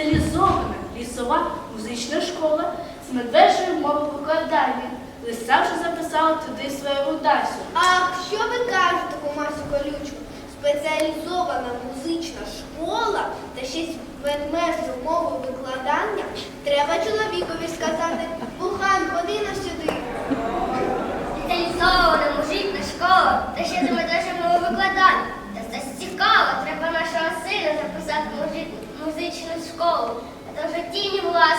спеціалізована лісова музична школа з медвежою мови покладання. Лиса вже записала туди свою удачу. А що ви кажете, Комасю Колючку? Спеціалізована музична школа та ще й ведмежу мову викладання треба чоловікові сказати. бухан ходи на сюди. Спеціалізована музична школа та ще й ведмежу мову викладання. Та це цікаво, треба нашого сина записати музичну музичну школу, а то вже тіні влади.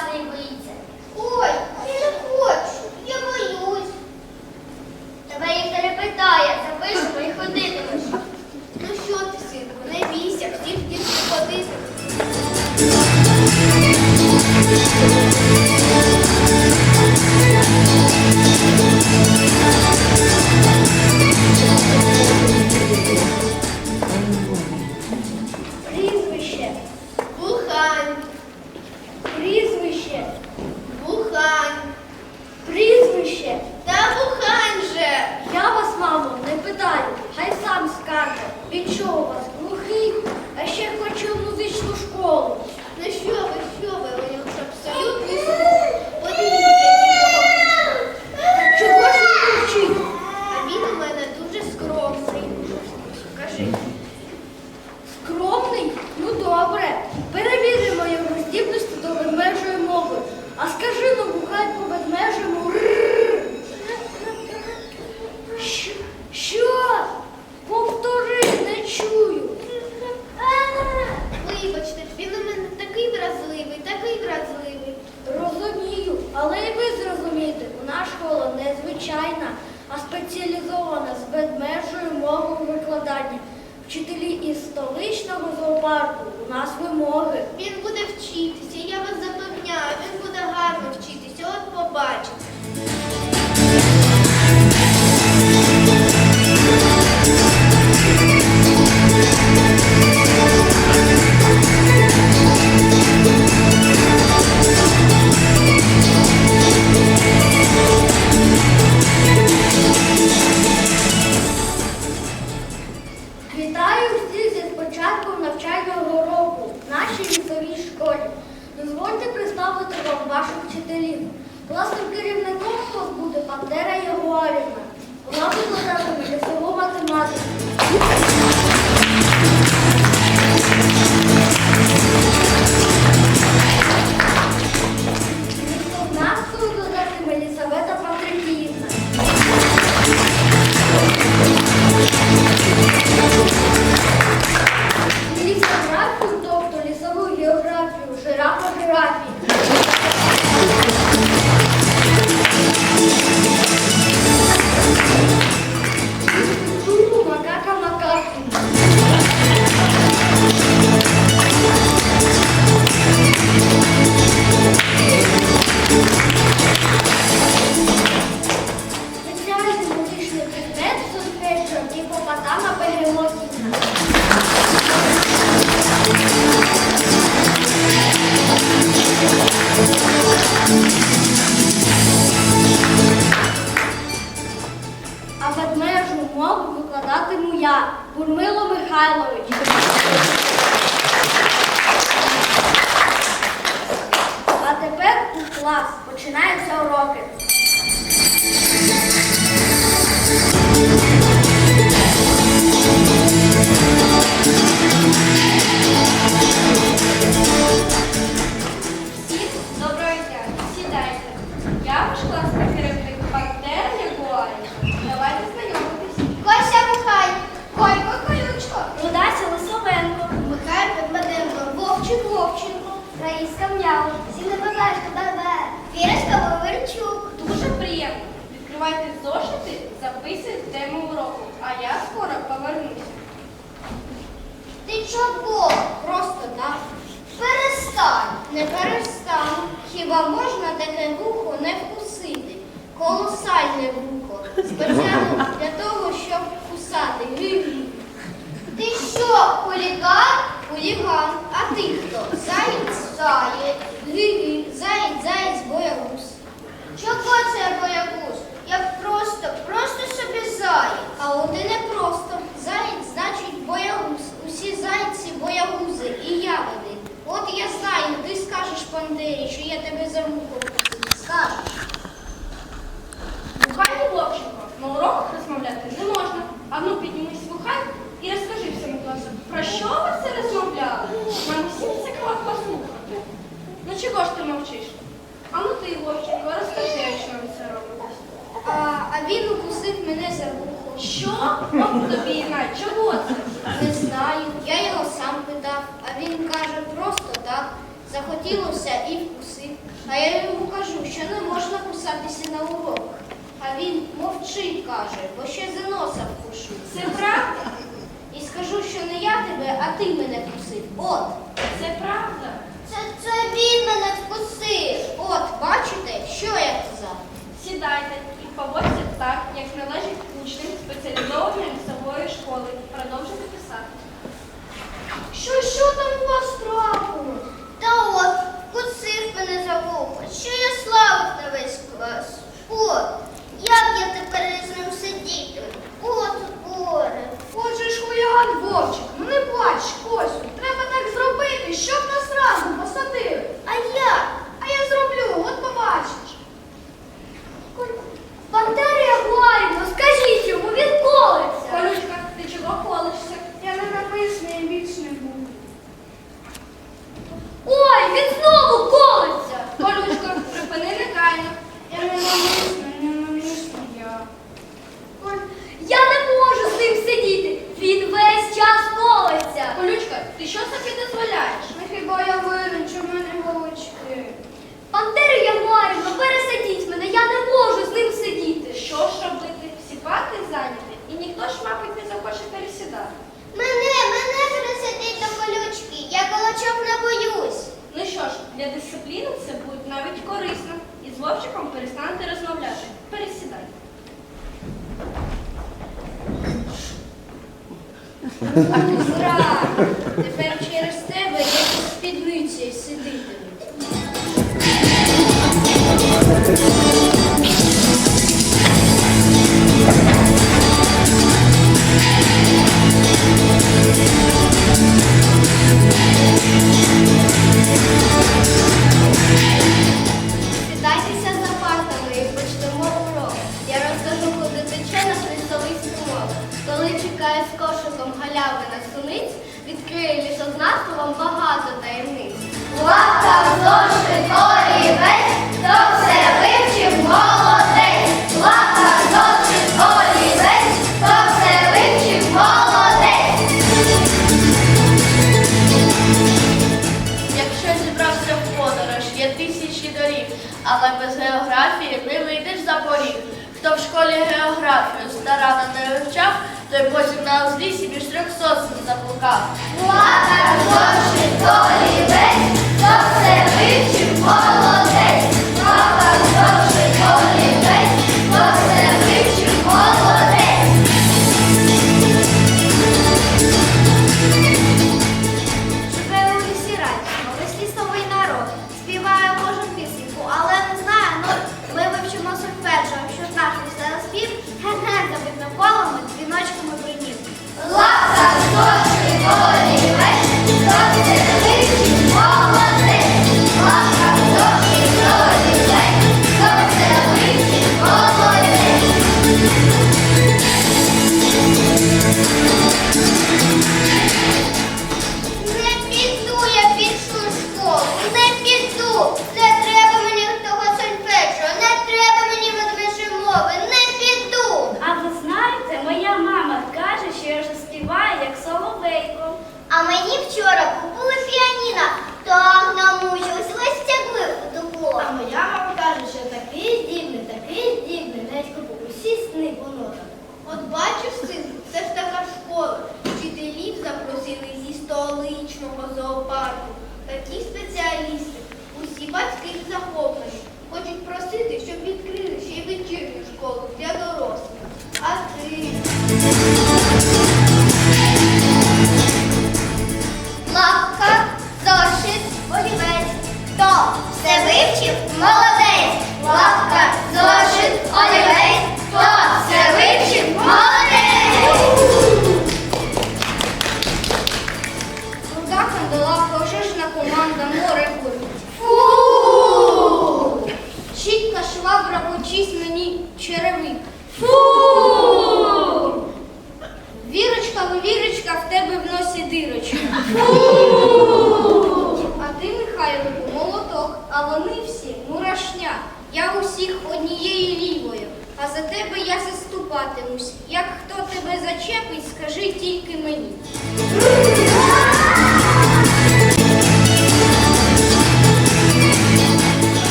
Що, хуліган? Хуліган. А ти хто? Заєць? Заєць. Гü-гü. Заєць, заєць, боягуз. Чого це боягуз? Я просто, просто собі заєць. А от і не просто. Заєць значить боягуз. Усі зайці боягузи і ягоди. От я знаю, ти скажеш пантері, що я тебе за вкусив. Скажеш. Бухай Вовченко, на уроках розмовляти не можна. А ну піднімись бухай і розкажи про що ви це розмовляли? Нам всім цікаво послухати. Ну чого ж ти мовчиш? А ну ти, Вовченко, розкажи, що ви це робите. А, а він укусив мене за вухо. Що? От тобі і чого це? Не знаю, я його сам питав, а він каже просто так. Захотілося і вкусив. А я йому кажу, що не можна кусатися на уроках. А він мовчить, каже, бо ще за носа вкушу. Це правда? Скажу, що не я тебе, а ти мене вкусив. От. Це правда. Це, це він мене вкусив. От, бачите, що я казав? Сідайте і поводьте так, як належить учням спеціалізованої лісової школи. Продовжуйте писати. Що, що там у вас трапилось? Та от, кусив мене за вухо, що я славив на весь клас. От, як я тепер з ним сидітиму? От горе. Отже ж хуліган Вовчик, ну не плач, Косю. Треба так зробити, щоб нас разом посадили. А як? А я зроблю, от побачиш. Пантерія Гларівна, скажіть йому, він колиться. Колючка, ти чого колишся? Я не написаний, більш не буду. Ой, він знову колиться. Колючка, припини негайно. Я не намисна, не намисна я. Ой, Я не можу з ним сидіти. Він весь час колиться. Колючка, ти що собі дозволяєш? Ну хіба я винен, що в мене голочки? Пантерія Гларівна, пересадіть мене, я не можу з ним сидіти. Що ж робити? Всі парти зайняті, і ніхто ж, мабуть, не захоче пересідати. Мене, мене пересадіть до колючки, я колочок не боюсь. Ну що ж, для дисципліни це буде навіть корисно. І з Вовчиком перестанете розмовляти. Пересідай. Ура! Тепер через тебе я під спідницею сидитиму. Сідайтеся відкриє лісознавство вам багато таємниць. Лака в зошит олівець, хто все вивчив молодець. Лака в зошит олівець, хто все вивчив молодець. Якщо зібрався в подорож, є тисячі доріг, але без географії не вийдеш за поріг. Хто в школі географію старано не вивчав, той потім на узлісі між трьох сосен заблукав. Лака то олівець, хто все вивчив молодець. Joy!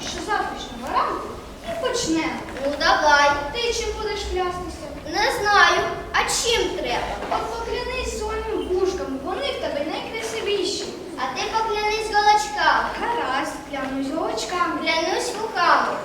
що завтрашнього ранку і почнемо. Ну давай. Ти чим будеш клястися? Не знаю. А чим треба? От поклянись своїм вушками, вони в тебе найкрасивіші. А ти поклянись голочками. Гаразд, клянусь голочками. Клянусь руками.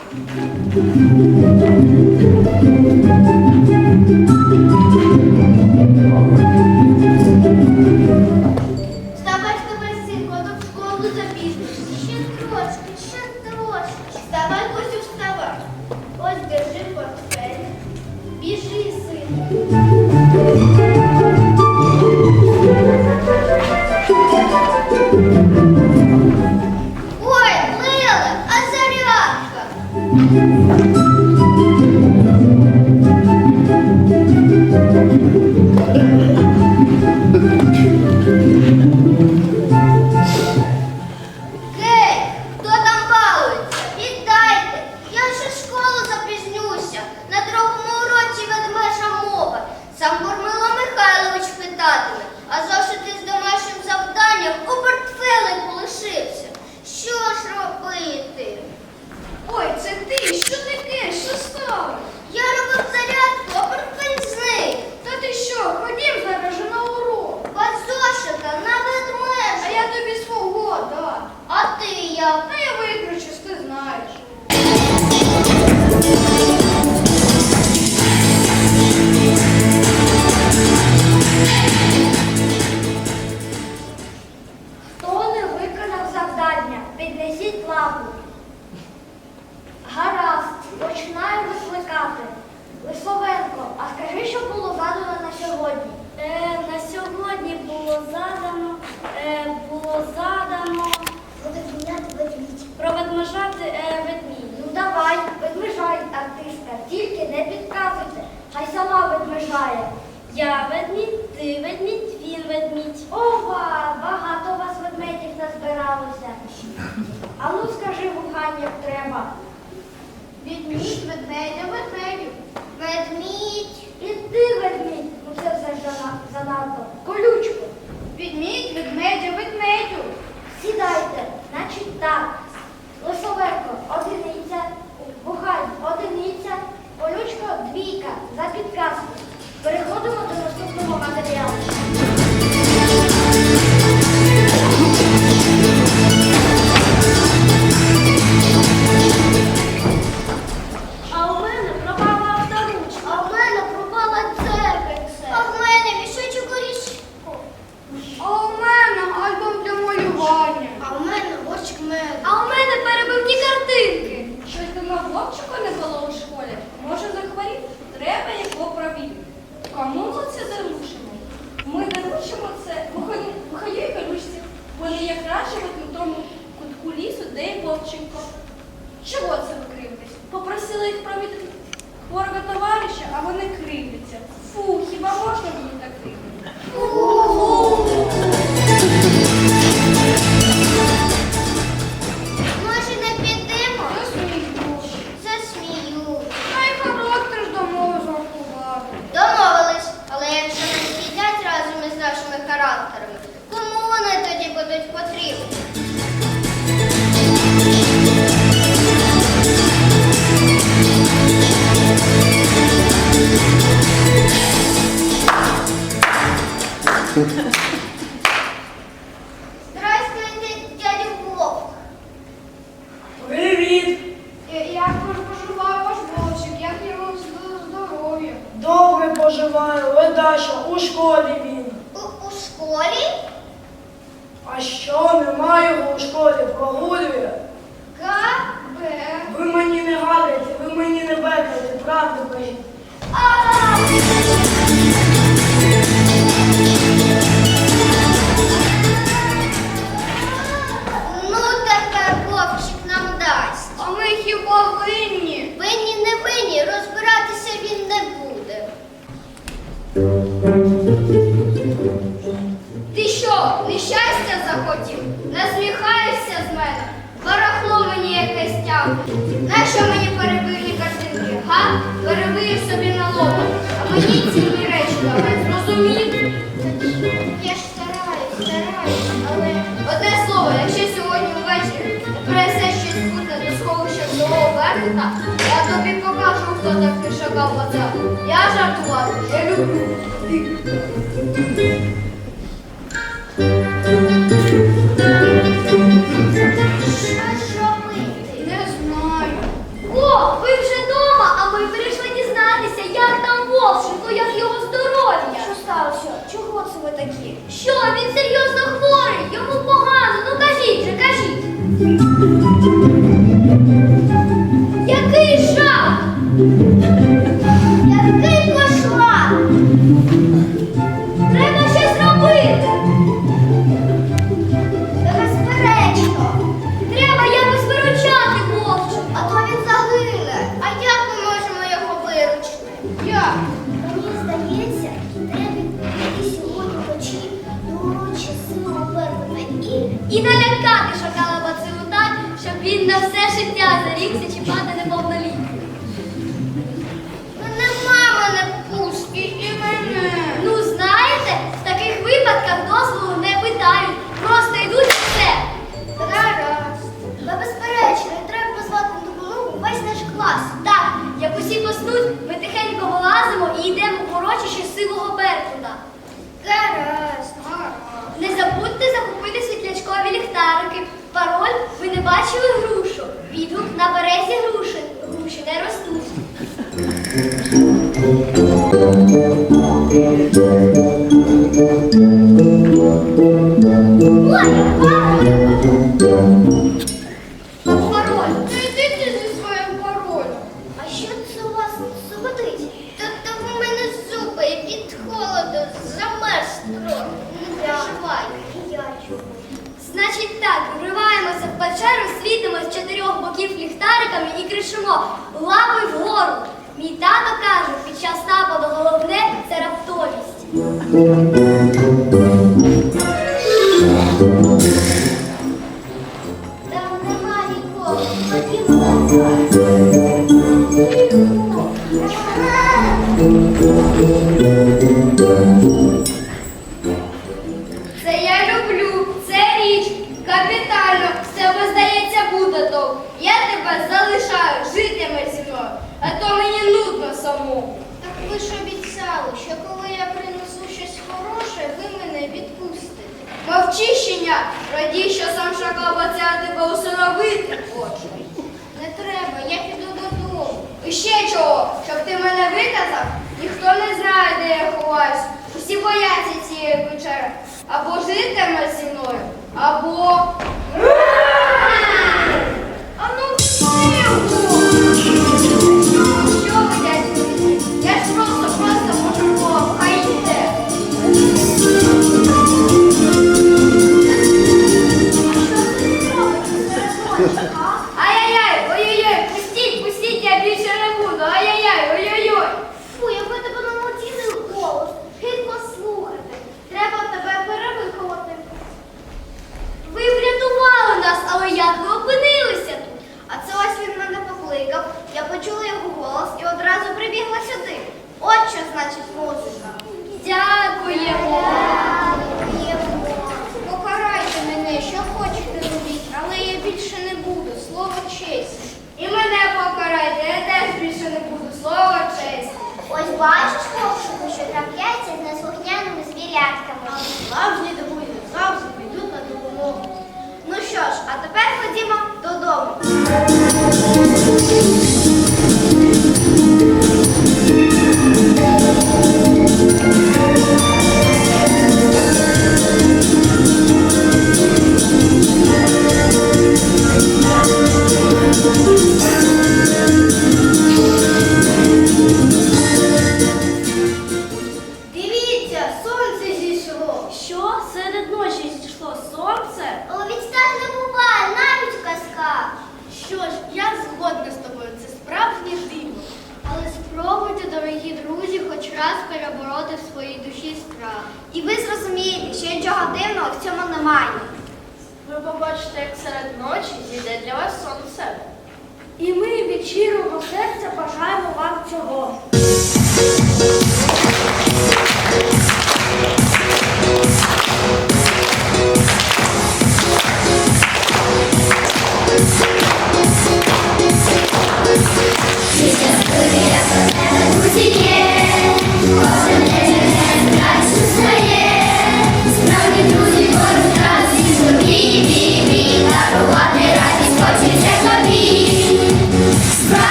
товариша, а вони кривляться. Фу, хіба можна мені так кривити? Здрасте, дядя Вовк. Привіт. Як поживає ваш вовчик, як його здоров'я? Добре поживає, ледаша, у школі він. У, школі? А що немає у школі? Прогулює. КБ. Ви мені не гадайте, ви мені не бекайте, правду кажіть. щастя захотів, насміхаєшся з мене, барахло мені якесь тягне. Нащо мені перебивні картинки? Га? Перебив собі на лоба, а мені цілі речі давай, зрозумів? Я ж стараюсь, стараюсь, але одне слово, якщо сьогодні ввечері принесе щось буде до сховища злого верхота, я тобі покажу, хто такий шагав вода. Я жартувати, я люблю. Thank you так ви вже вдома, а ми прийшли дізнатися, як там Вовченко, як його здоров'я. Що сталося? Чого це ви такі? Що, він серйозно хворий? Йому погано. Ну кажіть же, кажіть. 呀。Thank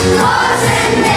Lost and